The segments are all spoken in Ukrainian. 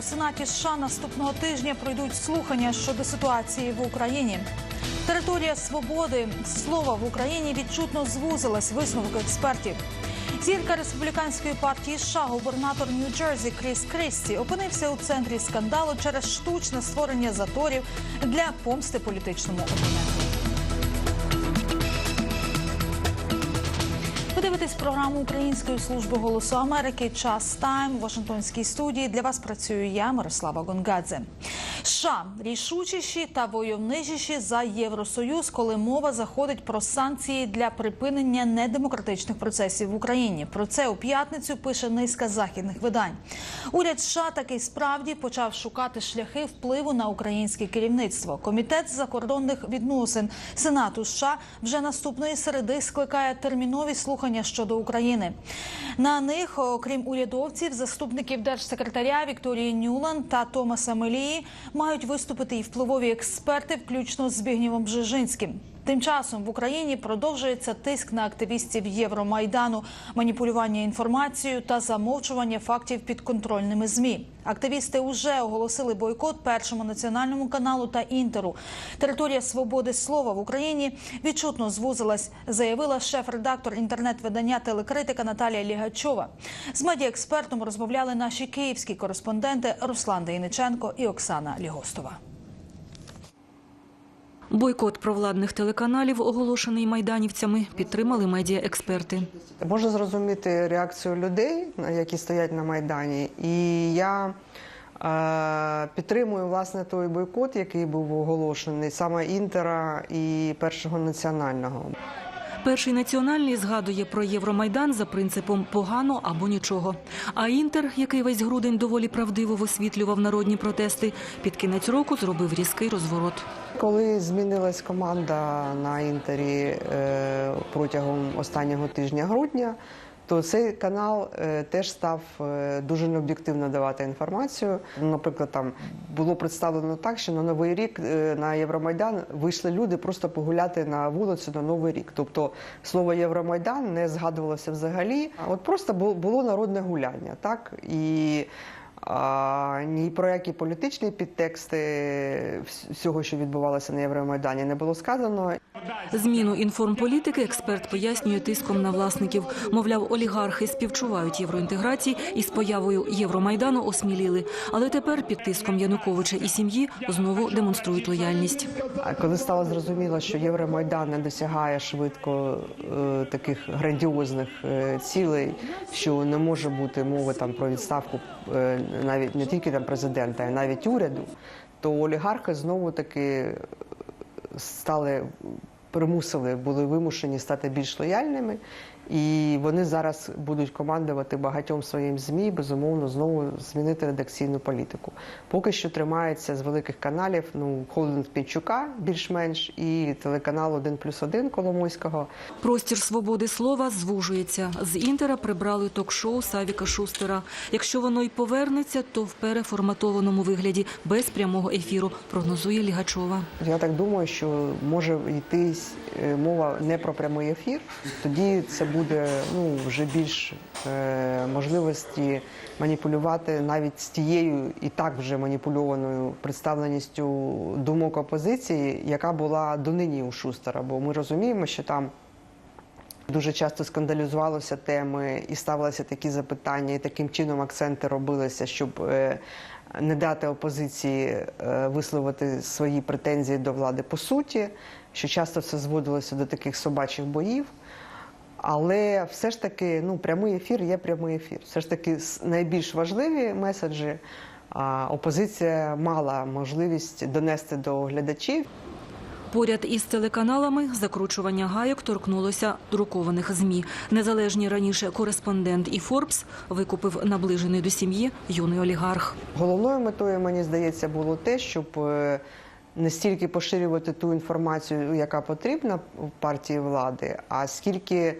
у Сенаті США наступного тижня пройдуть слухання щодо ситуації в Україні. Територія свободи слова в Україні відчутно звузилась. Висновок експертів. Зірка республіканської партії США, губернатор Нью-Джерсі Кріс Крісті, опинився у центрі скандалу через штучне створення заторів для помсти політичному опоненту. Ви програму Української служби голосу Америки. Час тайм в Вашингтонській студії. Для вас працюю я, Мирослава Гонгадзе. США рішучіші та войовничіші за Євросоюз, коли мова заходить про санкції для припинення недемократичних процесів в Україні. Про це у п'ятницю пише низка західних видань. Уряд США таки справді почав шукати шляхи впливу на українське керівництво. Комітет закордонних відносин Сенату США вже наступної середи скликає термінові слухання щодо України. На них, окрім урядовців, заступників держсекретаря Вікторії Нюланд та Томаса Мелії, мають виступити і впливові експерти, включно з Бігнівом Бжежинським. Тим часом в Україні продовжується тиск на активістів Євромайдану, маніпулювання інформацією та замовчування фактів підконтрольними змі. Активісти уже оголосили бойкот першому національному каналу та інтеру. Територія свободи слова в Україні відчутно звузилась, заявила шеф-редактор інтернет-видання телекритика Наталія Лігачова. З медіаекспертом розмовляли наші київські кореспонденти Руслан Дейниченко і Оксана Лігостова. Бойкот провладних телеканалів, оголошений майданівцями, підтримали медіаексперти. Можу зрозуміти реакцію людей, які стоять на майдані, і я е, підтримую власне той бойкот, який був оголошений саме інтера і першого національного. Перший національний згадує про Євромайдан за принципом погано або нічого. А інтер, який весь грудень доволі правдиво висвітлював народні протести, під кінець року зробив різкий розворот. Коли змінилась команда на інтері е, протягом останнього тижня грудня, то цей канал е, теж став е, дуже необ'єктивно давати інформацію. Наприклад, там було представлено так, що на новий рік е, на Євромайдан вийшли люди просто погуляти на вулицю на новий рік. Тобто слово Євромайдан не згадувалося взагалі. От просто бу- було народне гуляння, так і. А, ні про які політичні підтексти всього, що відбувалося на Євромайдані, не було сказано. Зміну інформполітики експерт пояснює тиском на власників. Мовляв, олігархи співчувають євроінтеграції і з появою Євромайдану осміліли. Але тепер під тиском Януковича і сім'ї знову демонструють лояльність. А коли стало зрозуміло, що Євромайдан не досягає швидко е, таких грандіозних е, цілей, що не може бути мови там про відставку навіть не тільки там президента, а навіть уряду, то олігархи знову таки стали примусили, були вимушені стати більш лояльними, і вони зараз будуть командувати багатьом своїм змі, безумовно, знову змінити редакційну політику. Поки що тримається з великих каналів, ну холдинг Пінчука більш-менш і телеканал 1 плюс 1 Коломойського. Простір свободи слова звужується. З інтера прибрали ток-шоу Савіка Шустера. Якщо воно й повернеться, то в переформатованому вигляді без прямого ефіру, прогнозує Лігачова. Я так думаю, що може йти е, мова не про прямий ефір. Тоді це буде ну вже більш е, можливості маніпулювати навіть з тією і так вже маніпульованою представленістю думок опозиції, яка була донині у Шустера. Бо ми розуміємо, що там. Дуже часто скандалізувалися теми і ставилися такі запитання, і таким чином акценти робилися, щоб е, не дати опозиції е, висловити свої претензії до влади по суті, що часто це зводилося до таких собачих боїв. Але все ж таки, ну, прямий ефір є прямий ефір. Все ж таки, найбільш важливі меседжі а, опозиція мала можливість донести до глядачів. Поряд із телеканалами закручування гайок торкнулося друкованих змі. Незалежні раніше кореспондент і Форбс викупив наближений до сім'ї юний олігарх. Головною метою, мені здається, було те, щоб е, не стільки поширювати ту інформацію, яка потрібна партії влади, а скільки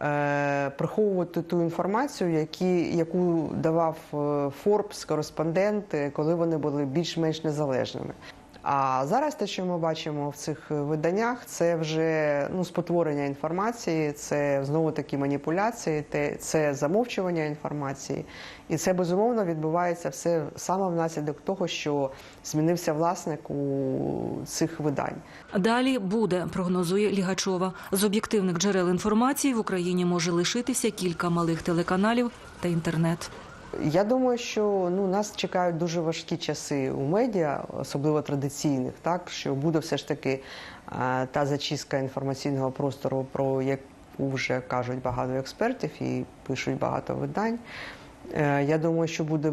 е, приховувати ту інформацію, які, яку давав е, Форбс, кореспондент, коли вони були більш-менш незалежними. А зараз те, що ми бачимо в цих виданнях, це вже ну, спотворення інформації, це знову такі маніпуляції, це замовчування інформації. І це безумовно відбувається все саме внаслідок того, що змінився власник у цих видань. Далі буде, прогнозує Лігачова. З об'єктивних джерел інформації в Україні може лишитися кілька малих телеканалів та інтернет. Я думаю, що ну нас чекають дуже важкі часи у медіа, особливо традиційних, так що буде все ж таки е, та зачистка інформаційного простору, про яку вже кажуть багато експертів і пишуть багато видань. Е, Я думаю, що буде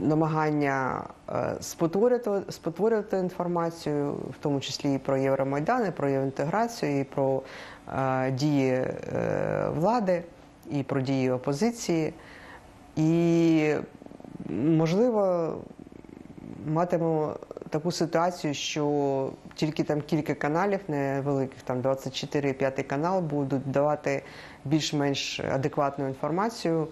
намагання е, спотворювати, спотворювати інформацію, в тому числі і про Євромайдан, і про євроінтеграцію, і про е, дії е, влади, і про дії опозиції. І можливо матимемо таку ситуацію, що тільки там кілька каналів невеликих, там 24 і 5 канал, будуть давати більш-менш адекватну інформацію.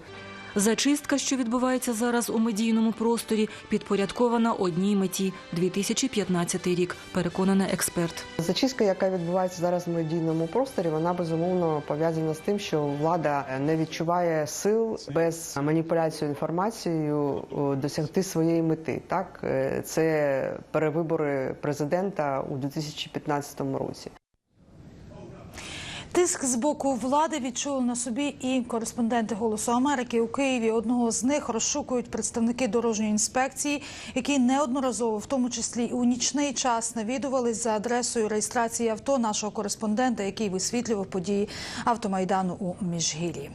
Зачистка, що відбувається зараз у медійному просторі, підпорядкована одній меті 2015 рік, переконана експерт. Зачистка, яка відбувається зараз в медійному просторі, вона безумовно пов'язана з тим, що влада не відчуває сил без маніпуляції інформацією досягти своєї мети. Так Е, це перевибори президента у 2015 році. Тиск з боку влади відчули на собі і кореспонденти Голосу Америки у Києві. Одного з них розшукують представники дорожньої інспекції, які неодноразово, в тому числі і у нічний час, навідувались за адресою реєстрації авто нашого кореспондента, який висвітлював події автомайдану у Міжгір'ї.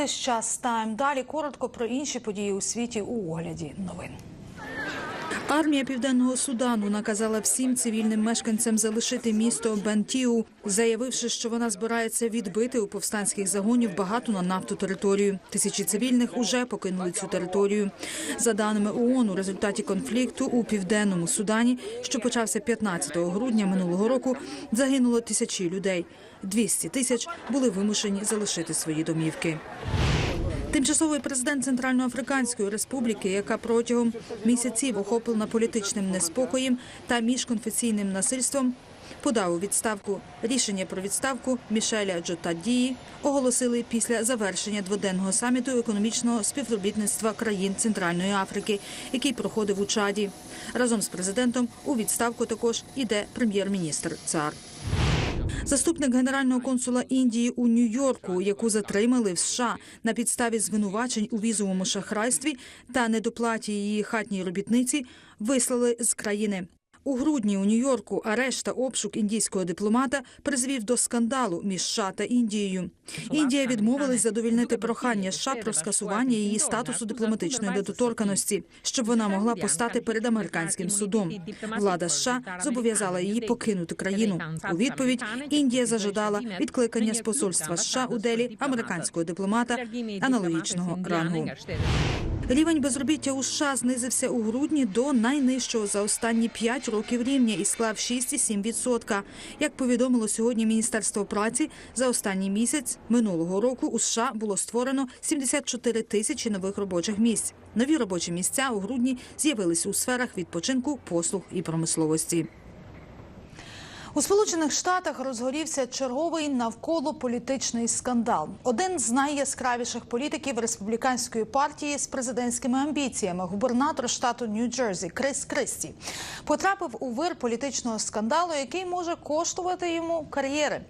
Дивитесь час тайм. Далі коротко про інші події у світі у огляді новин. Армія південного Судану наказала всім цивільним мешканцям залишити місто Бентіу, заявивши, що вона збирається відбити у повстанських загонів багато на нафту територію. Тисячі цивільних уже покинули цю територію. За даними ООН, у результаті конфлікту у південному Судані, що почався 15 грудня минулого року, загинуло тисячі людей. 200 тисяч були вимушені залишити свої домівки. Тимчасовий президент Центральноафриканської республіки, яка протягом місяців охоплена політичним неспокоєм та міжконфесійним насильством, подав у відставку. Рішення про відставку Мішеля Джотадії оголосили після завершення дводенного саміту економічного співробітництва країн Центральної Африки, який проходив у Чаді. Разом з президентом у відставку також іде прем'єр-міністр Цар. Заступник генерального консула Індії у Нью-Йорку, яку затримали в США на підставі звинувачень у візовому шахрайстві та недоплаті її хатній робітниці, вислали з країни. У грудні у Нью-Йорку арешт та обшук індійського дипломата призвів до скандалу між США та Індією. Індія відмовилась задовільнити прохання США про скасування її статусу дипломатичної недоторканості, щоб вона могла постати перед американським судом. Влада США зобов'язала її покинути країну. У відповідь Індія зажадала відкликання з посольства США у Делі американського дипломата аналогічного рангу. Рівень безробіття у США знизився у грудні до найнижчого за останні 5 років рівня і склав 6,7%. Як повідомило сьогодні Міністерство праці, за останній місяць минулого року у США було створено 74 тисячі нових робочих місць. Нові робочі місця у грудні з'явилися у сферах відпочинку, послуг і промисловості. У Сполучених Штатах розгорівся черговий навколо політичний скандал. Один з найяскравіших політиків республіканської партії з президентськими амбіціями, губернатор штату Нью-Джерсі Крис Кристі, потрапив у вир політичного скандалу, який може коштувати йому кар'єри.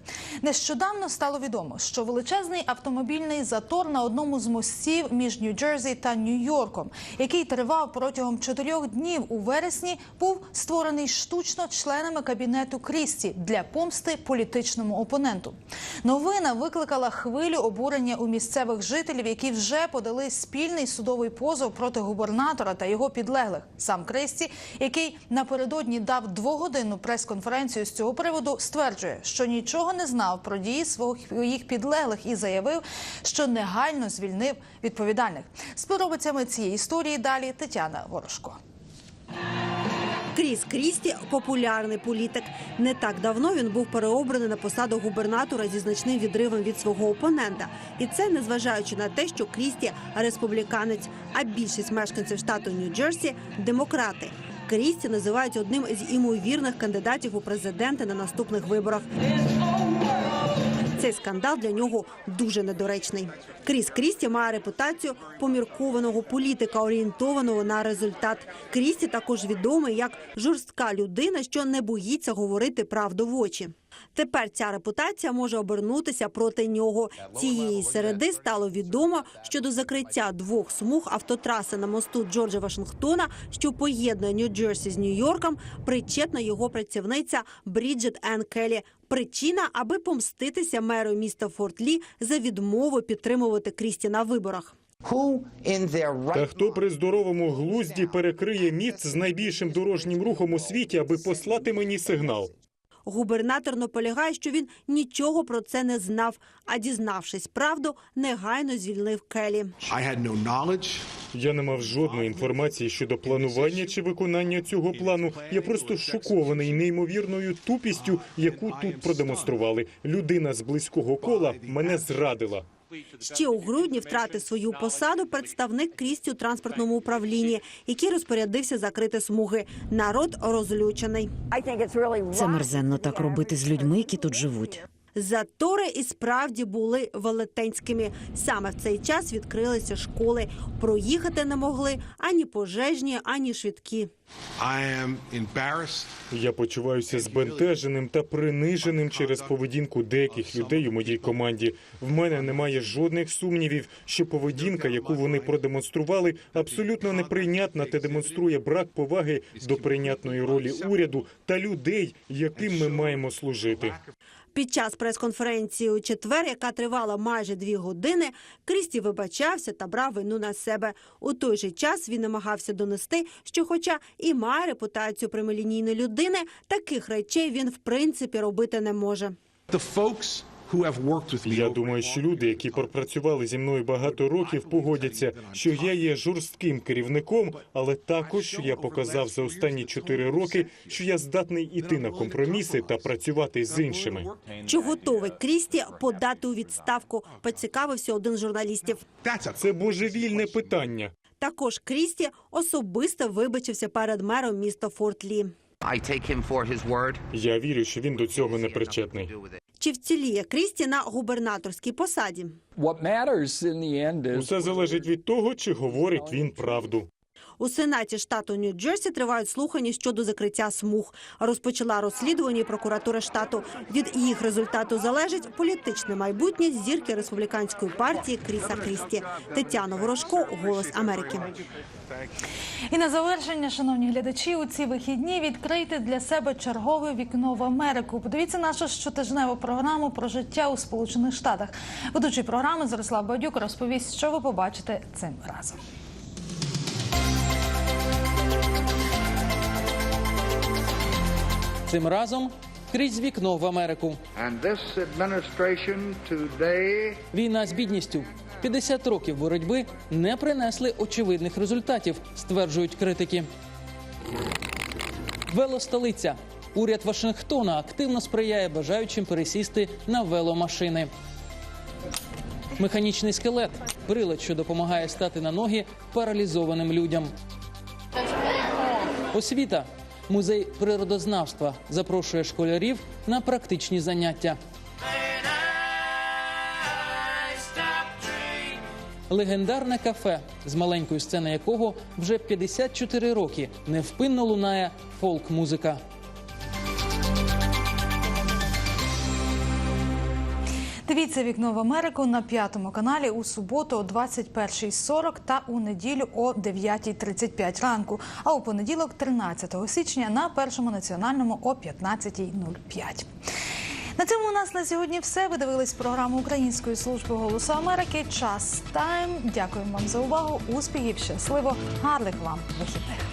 Нещодавно стало відомо, що величезний автомобільний затор на одному з мостів між Нью-Джерсі та Нью-Йорком, який тривав протягом чотирьох днів у вересні, був створений штучно членами кабінету Крісті для помсти політичному опоненту. Новина викликала хвилю обурення у місцевих жителів, які вже подали спільний судовий позов проти губернатора та його підлеглих. Сам Кресті, який напередодні дав двогодинну прес-конференцію з цього приводу, стверджує, що нічого не знав про дії своїх підлеглих і заявив, що негайно звільнив відповідальних. З подробицями цієї історії далі Тетяна Ворожко. Кріс Крісті популярний політик. Не так давно він був переобраний на посаду губернатора зі значним відривом від свого опонента. І це незважаючи на те, що Крісті республіканець, а більшість мешканців штату Нью-Джерсі демократи. Крісті називають одним із імовірних кандидатів у президенти на наступних виборах. Цей скандал для нього дуже недоречний. Кріс Крісті має репутацію поміркованого політика, орієнтованого на результат. Крісті також відомий як жорстка людина, що не боїться говорити правду в очі. Тепер ця репутація може обернутися проти нього. Цієї середи стало відомо щодо закриття двох смуг автотраси на мосту Джорджа Вашингтона, що поєднує Нью-Джерсі з Нью-Йорком, причетна його працівниця Бріджит Енн Келлі. Причина, аби помститися меру міста Форт Лі за відмову підтримувати Крісті на виборах. Та хто при здоровому глузді перекриє міст з найбільшим дорожнім рухом у світі, аби послати мені сигнал? Губернатор наполягає, що він нічого про це не знав, а дізнавшись правду, негайно звільнив Келі. Я не мав жодної інформації щодо планування чи виконання цього плану. Я просто шокований неймовірною тупістю, яку тут продемонстрували. Людина з близького кола мене зрадила. Ще у грудні втратив свою посаду представник Крісті у транспортному управлінні, який розпорядився закрити смуги. Народ розлючений. Це мерзенно так робити з людьми, які тут живуть. Затори і справді були велетенськими. Саме в цей час відкрилися школи. Проїхати не могли ані пожежні, ані швидкі. I. Я почуваюся збентеженим та приниженим через поведінку деяких людей у моїй команді. В мене немає жодних сумнівів, що поведінка, яку вони продемонстрували, абсолютно неприйнятна та демонструє брак поваги до прийнятної ролі уряду та людей, яким ми маємо служити. Під час прес-конференції у четвер, яка тривала майже дві години, Крісті вибачався та брав вину на себе. У той же час він намагався донести, що, хоча і має репутацію прямолінійної людини, таких речей він в принципі робити не може. The folks Я думаю, що люди, які пропрацювали зі мною багато років, погодяться, що я є жорстким керівником, але також що я показав за останні чотири роки, що я здатний іти на компроміси та працювати з іншими. Чи готовий Крісті подати у відставку? Поцікавився один з журналістів. Це божевільне питання. Також Крісті особисто вибачився перед мером міста Форт Лі. I take him for his word. Я вірю, що він до цього не причетний. Чи вціліє Крісті на губернаторській посаді? Усе залежить від того, чи говорить він правду. У сенаті штату Нью-Джерсі тривають слухання щодо закриття смуг. Розпочала розслідування прокуратура штату. Від їх результату залежить політичне майбутнє зірки республіканської партії Кріса Крісті. Тетяна Ворожко, Голос Америки. І на завершення, шановні глядачі, у ці вихідні відкрийте для себе чергове вікно в Америку. Подивіться нашу щотижневу програму про життя у Сполучених Штатах. Ведучий програми Зорислав Бадюк розповість, що ви побачите цим разом. Цим разом крізь вікно в Америку. Today Війна з бідністю. 50 років боротьби не принесли очевидних результатів, стверджують критики. Велостолиця. Уряд Вашингтона активно сприяє бажаючим пересісти на веломашини. Механічний скелет прилад, що допомагає стати на ноги паралізованим людям. Освіта. Музей природознавства запрошує школярів на практичні заняття. Легендарне кафе, з маленької сцени якого вже 54 роки невпинно лунає фолк-музика. Дивіться вікно в Америку на п'ятому каналі у суботу о 21.40 та у неділю о 9.35 ранку. А у понеділок, 13 січня, на першому національному о 15.05. На цьому у нас на сьогодні все. Ви дивились програму Української служби голосу Америки. Час тайм. Дякуємо вам за увагу. Успіхів, щасливо, гарних вам вихідних.